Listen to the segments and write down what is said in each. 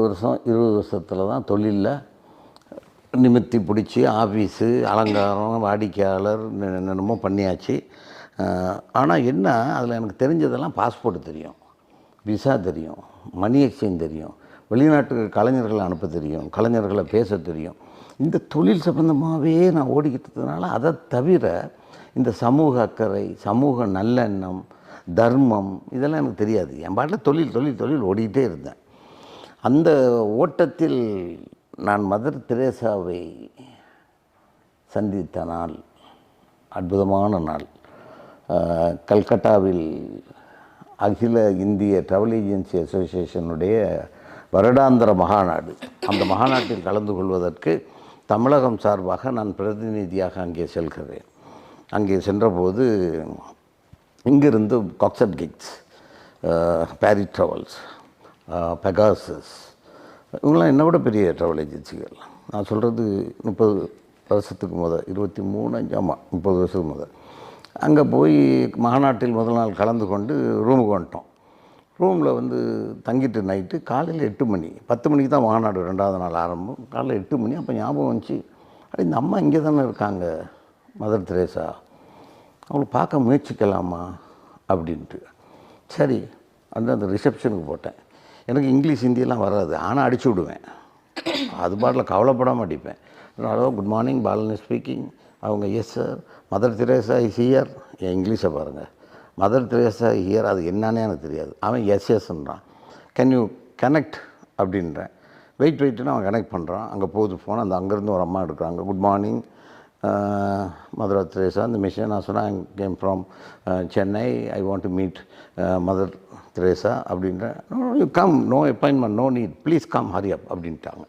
வருஷம் இருபது வருஷத்தில் தான் தொழிலில். நிமித்தி பிடிச்சி ஆஃபீஸு அலங்காரம் வாடிக்கையாளர் என்ன- என்னென்னமோ பண்ணியாச்சு. ஆனால் என்ன அதில் எனக்கு தெரிஞ்சதெல்லாம் பாஸ்போர்ட் தெரியும் விசா தெரியும் மணி எக்ஸ்சேஞ்ச் தெரியும் வெளிநாட்டுக்கு கலைஞர்களை அனுப்ப தெரியும் கலைஞர்களை பேச தெரியும். இந்த தொழில் சம்பந்தமாகவே நான் ஓடிக்கிட்டதுனால அதை தவிர இந்த சமூக அக்கறை சமூக நல்லெண்ணம் தர்மம் இதெல்லாம் எனக்கு தெரியாது. என் பாட்டில் தொழில் தொழில் தொழில் ஓடிக்கிட்டே இருந்தேன். அந்த ஓட்டத்தில் நான் மதர் தெரேசாவை சந்தித்த நாள் அற்புதமான நாள். கல்கட்டாவில் அகில இந்திய ட்ராவல் ஏஜென்சி அசோசியேஷனுடைய வருடாந்திர மகாநாடு. அந்த மகாநாட்டில் கலந்து கொள்வதற்கு தமிழகம் சார்பாக நான் பிரதிநிதியாக அங்கே செல்கிறேன். அங்கே சென்றபோது இங்கிருந்து காக்சட் கிக்ஸ் பேரி ட்ராவல்ஸ் பெகாசஸ் இவங்களாம் என்னை விட பெரிய ட்ராவல் ஏஜென்சிகள் நான் சொல்கிறது முப்பது வருஷத்துக்கு முதல் இருபத்தி மூணு ஆமாம் முப்பது வருஷத்துக்கு முதல் அங்கே போய் மாநாட்டில் முதல் நாள் கலந்து கொண்டு ரூமுக்கு வந்துட்டோம். ரூமில் வந்து தங்கிட்டு நைட்டு காலையில் எட்டு மணி. பத்து மணிக்கு தான் மாநாடு ரெண்டாவது நாள் ஆரம்பம். காலையில் எட்டு மணி அப்போ ஞாபகம் வந்துச்சு. அப்படி இந்த அம்மா இங்கே தானே இருக்காங்க மதர் தெரேசா? அவங்கள பார்க்க முயற்சிக்கலாமா? அப்படின்ட்டு. சரி அந்த அந்த ரிசப்ஷனுக்கு போட்டேன். எனக்கு இங்கிலீஷ் ஹிந்தியெல்லாம் வராது. ஆனால் அடிச்சு விடுவேன். அது பாட்டில் கவலைப்படாமல் அடிப்பேன் hello good morning Palani speaking அவங்க yes sir mother Teresa is here என் இங்கிலீஷை பாருங்கள் மதர் திரேசா ஹியர் அது என்னன்னே எனக்கு தெரியாது. அவன் எஸ் எஸ்ன்றான் கேன் யூ கனெக்ட் அப்படின்றேன். வெயிட் வெயிட்னு அவன் கனெக்ட் பண்ணுறான் அங்கே போகுது ஃபோன் அந்த அங்கேருந்து ஒரு அம்மா எடுக்கிறாங்க. Good morning mother Teresa. இந்த மிஷன் நான் சொன்னேன் came from Chennai I want to meet mother Teresa அப்படின்ற you come no appointment no need please come hurry up அப்படின்ட்டாங்க.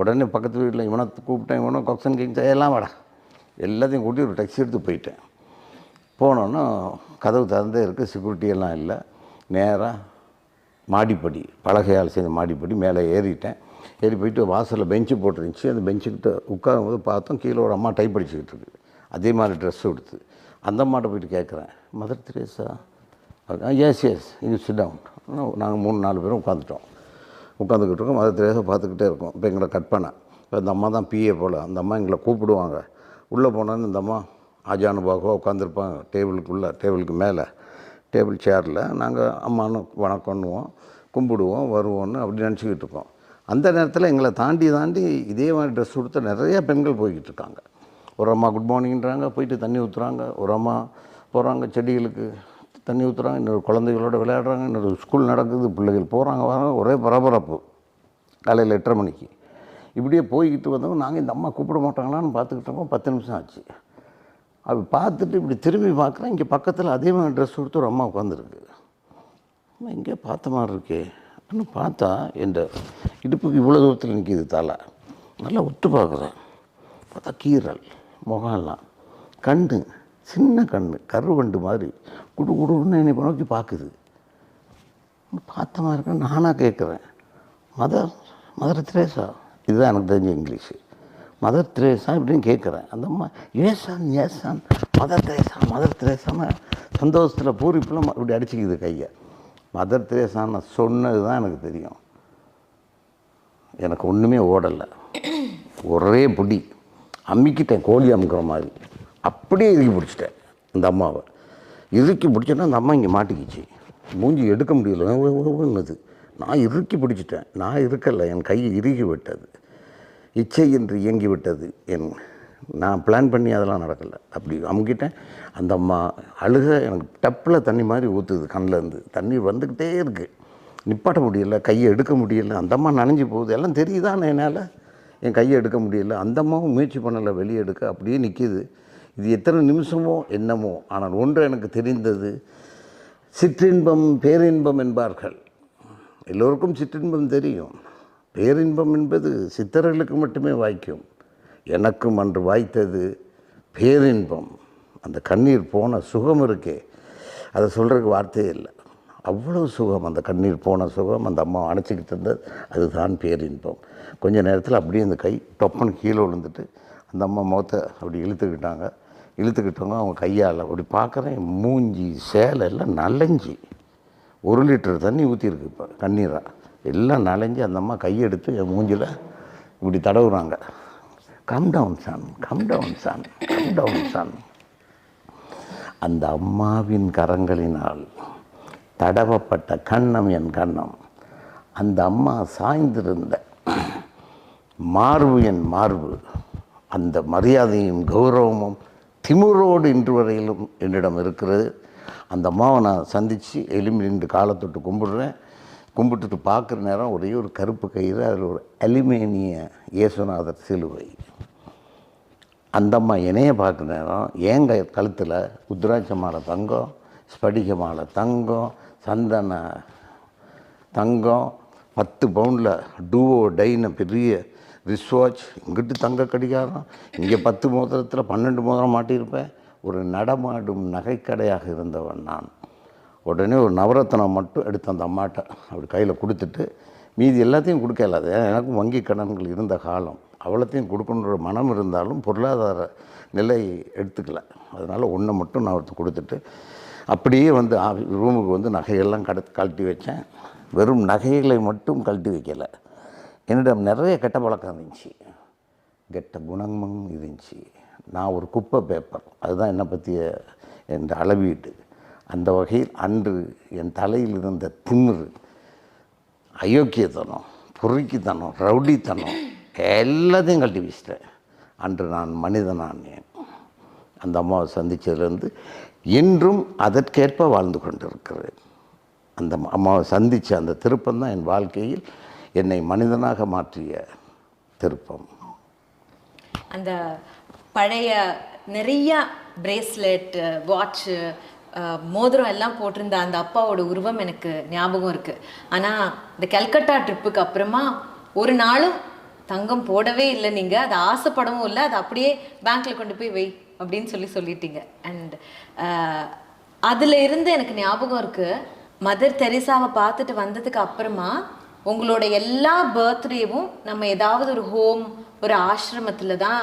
உடனே பக்கத்து வீட்டில் இவனை கூப்பிட்டேன் இவனோ கொக்சன் கிங்ஸ் எல்லாம் வாடா. எல்லாத்தையும் கூட்டி ஒரு டாக்ஸி எடுத்து போயிட்டேன். போனோன்னா கதவு திறந்தே இருக்குது செக்யூரிட்டி எல்லாம் இல்லை. நேராக மாடிப்படி பலகையால் செய்த மாடிப்படி மேலே ஏறிட்டேன். ஏறி போயிட்டு வாசலில் பெஞ்சு போட்டுருந்துச்சு. அந்த பெஞ்சுக்கிட்ட உட்காரும்போது பார்த்தோம் கீழே ஒரு அம்மா டைப் அடிச்சுக்கிட்டு இருக்கு. அதே மாதிரி ட்ரெஸ் எடுத்து. அந்த அம்மாட்ட போயிட்டு கேட்குறேன் mother Teresa yes yes you sit down நாங்கள் மூணு நாலு பேரும் உட்காந்துட்டோம் உட்காந்துக்கிட்டு இருக்கோம். அதை தெரியாத பார்த்துக்கிட்டே இருக்கோம். இப்போ எங்களை கட் பண்ண. இப்போ இந்த அம்மா தான் பிஏ போல். அந்த அம்மா எங்களை கூப்பிடுவாங்க. உள்ளே போனோன்னு இந்த அம்மா ஆஜானுபாகவாக உட்காந்துருப்பாங்க டேபிளுக்குள்ளே டேபிளுக்கு மேலே. டேபிள் சேரில் நாங்கள் அம்மானு வணக்கம்னுவோம் கும்பிடுவோம் வருவோம்னு அப்படி நினச்சிக்கிட்டு இருக்கோம். அந்த நேரத்தில் எங்களை தாண்டி தாண்டி இதே மாதிரி ட்ரெஸ் கொடுத்த நிறையா பெண்கள் போய்கிட்டு இருக்காங்க. ஒரு அம்மா குட் மார்னிங்கிறாங்க போயிட்டு தண்ணி ஊற்றுறாங்க ஒரு அம்மா போகிறாங்க செடிகளுக்கு. தண்ணி ஊற்றுறாங்க இன்னொரு குழந்தைகளோட விளையாடுறாங்க இன்னொரு ஸ்கூல் நடக்குது பிள்ளைகள் போகிறாங்க வராங்க ஒரே பரபரப்பு. காலையில் எட்டரை மணிக்கு. இப்படியே போய்கிட்டு வந்தவங்க நாங்கள் இந்த அம்மா கூப்பிட மாட்டாங்களான்னு பார்த்துக்கிட்டோம் பத்து நிமிஷம் ஆச்சு. அப்படி பார்த்துட்டு இப்படி திரும்பி பார்க்குறேன் இங்கே பக்கத்தில் அதே மாதிரி ட்ரெஸ் கொடுத்து ஒரு அம்மா உட்காந்துருக்கு. அம்மா இங்கே பார்த்த மாதிரி இருக்கே. அப்படின்னு பார்த்தா என் இடுப்புக்கு இவ்வளோ தூரத்தில் நிற்கிது தலை. நல்லா உத்து பார்க்குறேன். பார்த்தா கீரல் முகம்லாம் கண்ணு. சின்ன கண் கருவண்டு மாதிரி. குடு குடுன்னு என்னை நோக்கி பார்க்குது பார்த்த மாதிரி இருக்கு நானாக கேட்குறேன் மதர் மதர் திரேசா இதுதான் எனக்கு தெரிஞ்ச இங்கிலீஷு. மதர் திரேசா இப்படின்னு கேட்குறேன் அந்த அம்மா ஏசான் ஏசான் மதர் திரேசா மதர் திரேசான்னு சந்தோஷத்தில் பூரிப்பில் இப்படி அடிச்சுக்குது கையை. மதர் திரேசான்னு சொன்னது தான் எனக்கு தெரியும். எனக்கு ஒன்றுமே ஓடலை. ஒரே பிடி. அம்மிக்கிட்டேன் கோழி அமுக்கிற மாதிரி. அப்படியே இறுக்கி பிடிச்சிட்டேன் இந்த அம்மாவை. இறுக்கி பிடிச்சோன்னா அந்த அம்மா இங்கே மாட்டிக்கிச்சு. மூஞ்சி எடுக்க முடியல. ஒன்றுது நான் இறுக்கி பிடிச்சிட்டேன். நான் இருக்கலை. என் கை இறுகி விட்டது. இச்சை என்று இயங்கி விட்டது. என் நான் பிளான் பண்ணி அதெல்லாம் நடக்கலை. அப்படி அமுக்கிட்டேன். அந்த அம்மா அழுக எனக்கு டப்பில் தண்ணி மாதிரி ஊற்றுது கண்ணிலேருந்து தண்ணி வந்துக்கிட்டே இருக்குது நிப்பாட்ட முடியல. கையை எடுக்க முடியல. அந்த அம்மா நனைஞ்சு போகுது. எல்லாம் தெரியுதானே என்னால்? என் கையை எடுக்க முடியல. அந்த அம்மாவும் முயற்சி பண்ணலை. வெளியே எடுக்க. அப்படியே நிற்கிது இது எத்தனை நிமிஷமோ என்னமோ ஆனால் ஒன்று எனக்கு தெரிந்தது சிற்றின்பம் பேரின்பம் என்பார்கள். எல்லோருக்கும் சிற்றின்பம் தெரியும். பேரின்பம் என்பது சித்தர்களுக்கு மட்டுமே வாய்க்கும். எனக்கும் அன்று வாய்த்தது பேரின்பம். அந்த கண்ணீர் போன சுகம் இருக்கே அதை சொல்கிறதுக்கு வார்த்தையே இல்லை. அவ்வளோ சுகம் அந்த கண்ணீர் போன சுகம் அந்த அம்மா அணைச்சிக்கிட்டு இருந்தது அதுதான் பேரின்பம். கொஞ்ச நேரத்தில் அப்படியே அந்த கை டொப்பன் கீழே விழுந்துட்டு அந்த அம்மா முகத்தை அப்படி இழுத்துக்கிட்டாங்க. இழுத்துக்கிட்டவங்க அவங்க கையால் அப்படி பார்க்குறேன் மூஞ்சி சேலை எல்லாம் நலஞ்சி. ஒரு லிட்டர் தண்ணி ஊற்றிருக்கு இப்போ கண்ணீராக எல்லாம் நலைஞ்சி அந்த அம்மா கையெடுத்து என் மூஞ்சில் இப்படி தடவுறாங்க. Calm down son calm down son calm down son அந்த அம்மாவின் கரங்களினால் தடவப்பட்ட கண்ணம் என் கண்ணம். அந்த அம்மா சாய்ந்திருந்த மார்பு என் மார்பு. அந்த மரியாதையும் கௌரவமும் திமிரோடு இன்று வரையிலும் என்னிடம் இருக்கிறது. அந்த அம்மாவை நான் சந்தித்து எலும்பி நின்று காலத்தொட்டு கும்பிடுறேன். கும்பிட்டுட்டு பார்க்குற நேரம் ஒரே ஒரு கருப்பு கயிறு அதில் ஒரு அலுமினிய இயேசுநாதர் சிலுவை. அந்த அம்மா இணைய பார்க்குற நேரம் ஏங்க கழுத்தில் உத்ராட்ச மாலை தங்கம் ஸ்படிக மாலை தங்கம் சந்தன தங்கம் பத்து பவுண்டில் டூவோ டைன்னு பெரிய ரிஸ்வாட்ச் இங்கிட்டு தங்க கடிகாரம். இங்கே பத்து மோதிரத்தில் பன்னெண்டு மோதிரம் மாட்டியிருப்பேன். ஒரு நடமாடும் நகைக்கடையாக இருந்தவன் நான். உடனே ஒரு நவரத்னம் மட்டும் எடுத்து அந்த அம்மாட்ட அப்படி கையில் கொடுத்துட்டு மீதி எல்லாத்தையும் கொடுக்கல அது எனக்கும் வங்கி கடன்கள் இருந்த காலம். அவ்வளோத்தையும் கொடுக்கணுன்ற மனம் இருந்தாலும் பொருளாதார நிலை எடுத்துக்கல. அதனால் ஒன்றை மட்டும் நான் ஒருத்தர் கொடுத்துட்டு அப்படியே வந்து ரூமுக்கு வந்து நகையெல்லாம் கட கழட்டி வச்சேன். வெறும் நகைகளை மட்டும் கழட்டி வைக்கலை. என்னிடம் நிறைய கெட்ட பழக்கம் இருந்துச்சு. கெட்ட குணமும் இருந்துச்சு. நான் ஒரு குப்பை பேப்பர் அதுதான் என்னை பற்றிய என்ற அளவீடு. அந்த வகையில் அன்று என் தலையில் இருந்த திமிரு அயோக்கியத்தனம் பொறுக்கித்தனம் ரவுடித்தனம் எல்லாத்தையும் கட்டி வச்சிட்டேன் அன்று நான் மனிதனானேன் அந்த அம்மாவை சந்தித்ததுலேருந்து இன்றும் அதற்கேற்ப வாழ்ந்து கொண்டிருக்கிறேன். அந்த அம்மாவை சந்தித்த அந்த திருப்பம் தான் என் வாழ்க்கையில் என்னை மனிதனாக மாற்றிய திருப்பம். அந்த பழைய நிறைய பிரேஸ்லெட் வாட்ச்சு மோதிரம் எல்லாம் போட்டிருந்த அந்த அப்பாவோட உருவம் எனக்கு ஞாபகம் இருக்கு. ஆனா இந்த கல்கட்டா ட்ரிப்புக்கு அப்புறமா ஒரு நாளும் தங்கம் போடவே இல்லை நீங்க. அது ஆசைப்படவும் இல்லை. அது அப்படியே பேங்க்ல கொண்டு போய் வை அப்படின்னு சொல்லி சொல்லிட்டீங்க. அண்ட் அதுல இருந்து எனக்கு ஞாபகம் இருக்கு. மதர் தெரேசாவை பார்த்துட்டு வந்ததுக்கு அப்புறமா உங்களோட எல்லா பர்த்டேவும் நம்ம ஏதாவது ஒரு ஹோம் ஒரு ஆசிரமத்தில் தான்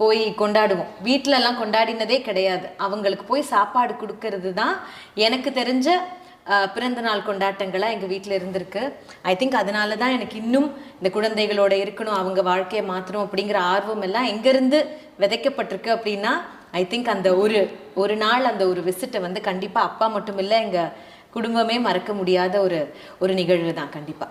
போய் கொண்டாடுவோம். வீட்டிலலாம் கொண்டாடினதே கிடையாது. அவங்களுக்கு போய் சாப்பாடு கொடுக்கறது தான் எனக்கு தெரிஞ்ச பிறந்தநாள் பிறந்த நாள் வீட்டில் எங்க இருந்திருக்கு. ஐ திங்க் அதனால தான் எனக்கு இன்னும் இந்த குழந்தைகளோட இருக்கணும் அவங்க வாழ்க்கையை மாற்றணும் அப்படிங்கிற ஆர்வம் எல்லாம் எங்கேருந்து விதைக்கப்பட்டிருக்கு அப்படின்னா ஐ திங்க் அந்த ஒரு ஒரு நாள் அந்த ஒரு விசிட்டை வந்து கண்டிப்பாக அப்பா மட்டும் இல்லை எங்கள் குடும்பமே மறக்க முடியாத ஒரு ஒரு நிகழ்வு தான் கண்டிப்பாக